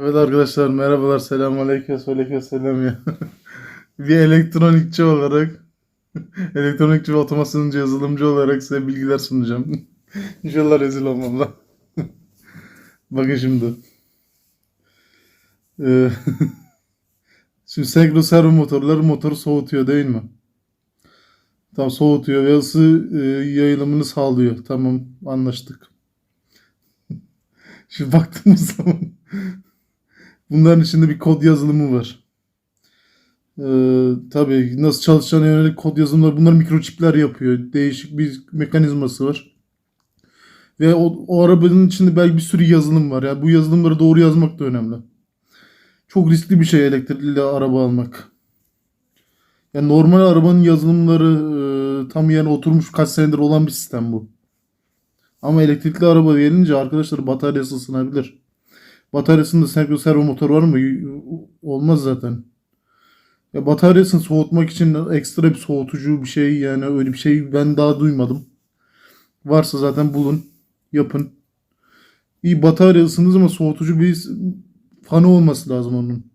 Evet arkadaşlar merhabalar selamun aleyküm aleyküm selam ya. Bir elektronikçi olarak elektronikçi ve otomasyoncu yazılımcı olarak size bilgiler sunacağım. İnşallah rezil olmam lan. Bakın şimdi. Ee, şimdi senkron servo motorları motoru soğutuyor değil mi? Tam soğutuyor ve ısı e, yayılımını sağlıyor. Tamam anlaştık. Şimdi baktığımız zaman Bunların içinde bir kod yazılımı var. Ee, tabii nasıl çalışacağına yönelik kod yazılımları bunlar mikroçipler yapıyor. Değişik bir mekanizması var. Ve o, o arabanın içinde belki bir sürü yazılım var. Yani bu yazılımları doğru yazmak da önemli. Çok riskli bir şey elektrikli araba almak. Yani normal arabanın yazılımları e, tam yerine oturmuş kaç senedir olan bir sistem bu. Ama elektrikli araba gelince arkadaşlar bataryası ısınabilir. Bataryasında senkron servo motor var mı? Olmaz zaten. Ya bataryasını soğutmak için ekstra bir soğutucu bir şey yani öyle bir şey ben daha duymadım. Varsa zaten bulun, yapın. İyi batarya ısındığı zaman soğutucu bir fanı olması lazım onun.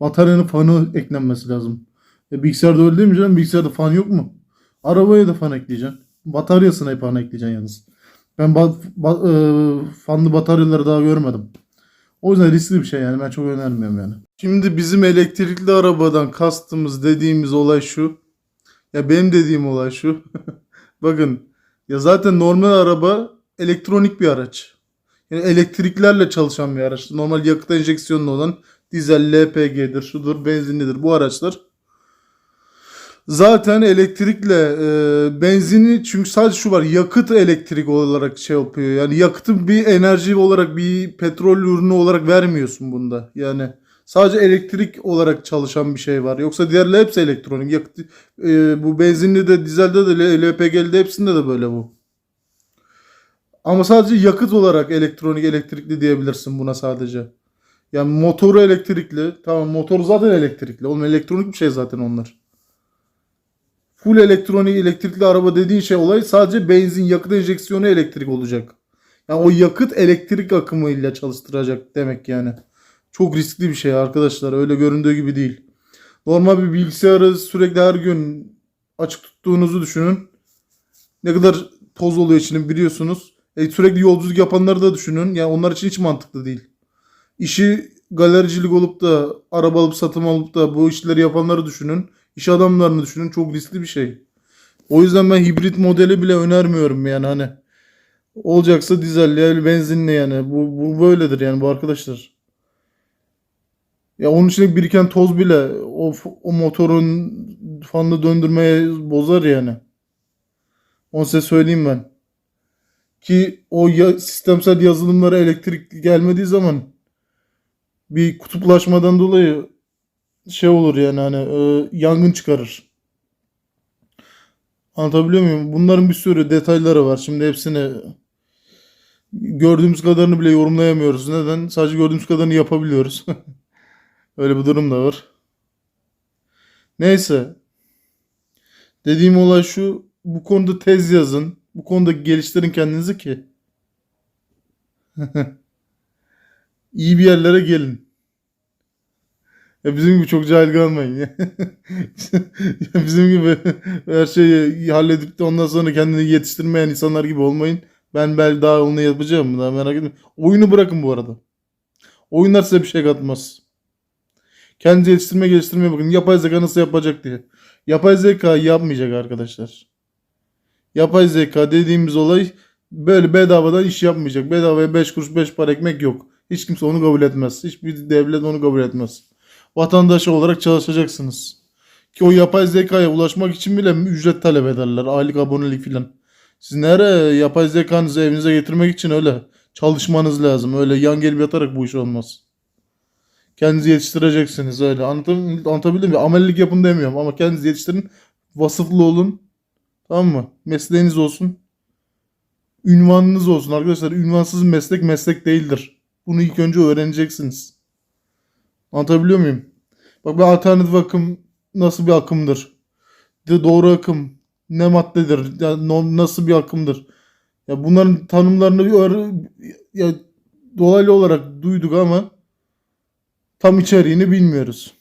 Bataryanın fanı eklenmesi lazım. E, bilgisayarda öyle değil mi canım? Bilgisayarda fan yok mu? Arabaya da fan ekleyeceksin. Bataryasına fan ekleyeceksin yalnız. Ben ba- ba- e, fanlı bataryaları daha görmedim. O yüzden riskli bir şey yani ben çok önermiyorum yani. Şimdi bizim elektrikli arabadan kastımız dediğimiz olay şu. Ya benim dediğim olay şu. Bakın ya zaten normal araba elektronik bir araç. Yani elektriklerle çalışan bir araç. Normal yakıt enjeksiyonlu olan dizel, LPG'dir, şudur, benzinlidir bu araçlar. Zaten elektrikle e, benzini çünkü sadece şu var yakıt elektrik olarak şey yapıyor. Yani yakıtı bir enerji olarak bir petrol ürünü olarak vermiyorsun bunda. Yani sadece elektrik olarak çalışan bir şey var. Yoksa diğerleri hepsi elektronik. Yakıt, e, bu benzinli de dizelde de LPG'li de hepsinde de böyle bu. Ama sadece yakıt olarak elektronik elektrikli diyebilirsin buna sadece. Yani motoru elektrikli. Tamam motor zaten elektrikli. Oğlum elektronik bir şey zaten onlar full elektronik elektrikli araba dediğin şey olay sadece benzin yakıt enjeksiyonu elektrik olacak. Yani o yakıt elektrik akımıyla çalıştıracak demek yani. Çok riskli bir şey arkadaşlar. Öyle göründüğü gibi değil. Normal bir bilgisayarı sürekli her gün açık tuttuğunuzu düşünün. Ne kadar toz oluyor içinin biliyorsunuz. E, sürekli yolculuk yapanları da düşünün. Yani onlar için hiç mantıklı değil. İşi galericilik olup da araba alıp satım alıp da bu işleri yapanları düşünün. İş adamlarını düşünün çok riskli bir şey. O yüzden ben hibrit modeli bile önermiyorum yani hani. Olacaksa dizel ya benzinli yani. Bu, bu böyledir yani bu arkadaşlar. Ya onun içinde biriken toz bile o, o motorun fanını döndürmeye bozar yani. Onu size söyleyeyim ben. Ki o ya, sistemsel yazılımlara elektrik gelmediği zaman bir kutuplaşmadan dolayı şey olur yani hani e, yangın çıkarır. Anlatabiliyor muyum? Bunların bir sürü detayları var. Şimdi hepsini gördüğümüz kadarını bile yorumlayamıyoruz. Neden? Sadece gördüğümüz kadarını yapabiliyoruz. Öyle bir durum da var. Neyse. Dediğim olay şu. Bu konuda tez yazın. Bu konuda geliştirin kendinizi ki. iyi bir yerlere gelin. Ya bizim gibi çok cahil kalmayın ya. Ya bizim gibi her şeyi halledip de ondan sonra kendini yetiştirmeyen insanlar gibi olmayın. Ben belki daha onu yapacağım. Daha merak etmeyin. Oyunu bırakın bu arada. Oyunlar size bir şey katmaz. Kendi yetiştirme geliştirmeye bakın. Yapay zeka nasıl yapacak diye. Yapay zeka yapmayacak arkadaşlar. Yapay zeka dediğimiz olay böyle bedavadan iş yapmayacak. Bedavaya 5 kuruş 5 para ekmek yok. Hiç kimse onu kabul etmez. Hiçbir devlet onu kabul etmez. Vatandaş olarak çalışacaksınız. Ki o yapay zekaya ulaşmak için bile ücret talep ederler. Aylık abonelik filan. Siz nereye yapay zekanızı evinize getirmek için öyle çalışmanız lazım. Öyle yan gelip yatarak bu iş olmaz. Kendinizi yetiştireceksiniz öyle. Anlatam anlatabildim mi? Amelilik yapın demiyorum ama kendinizi yetiştirin. Vasıflı olun. Tamam mı? Mesleğiniz olsun. Ünvanınız olsun arkadaşlar. Ünvansız meslek meslek değildir. Bunu ilk önce öğreneceksiniz. Anlatabiliyor muyum? Bak bir alternatif akım nasıl bir akımdır? De doğru akım ne maddedir? Yani nasıl bir akımdır? Ya bunların tanımlarını bir öğre- ya dolaylı olarak duyduk ama Tam içeriğini bilmiyoruz.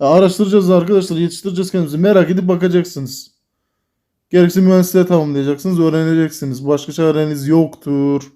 Ya araştıracağız arkadaşlar, yetiştireceğiz kendimizi. Merak edip bakacaksınız. Gerekse mühendisliğe tamamlayacaksınız, öğreneceksiniz. Başka çareniz yoktur.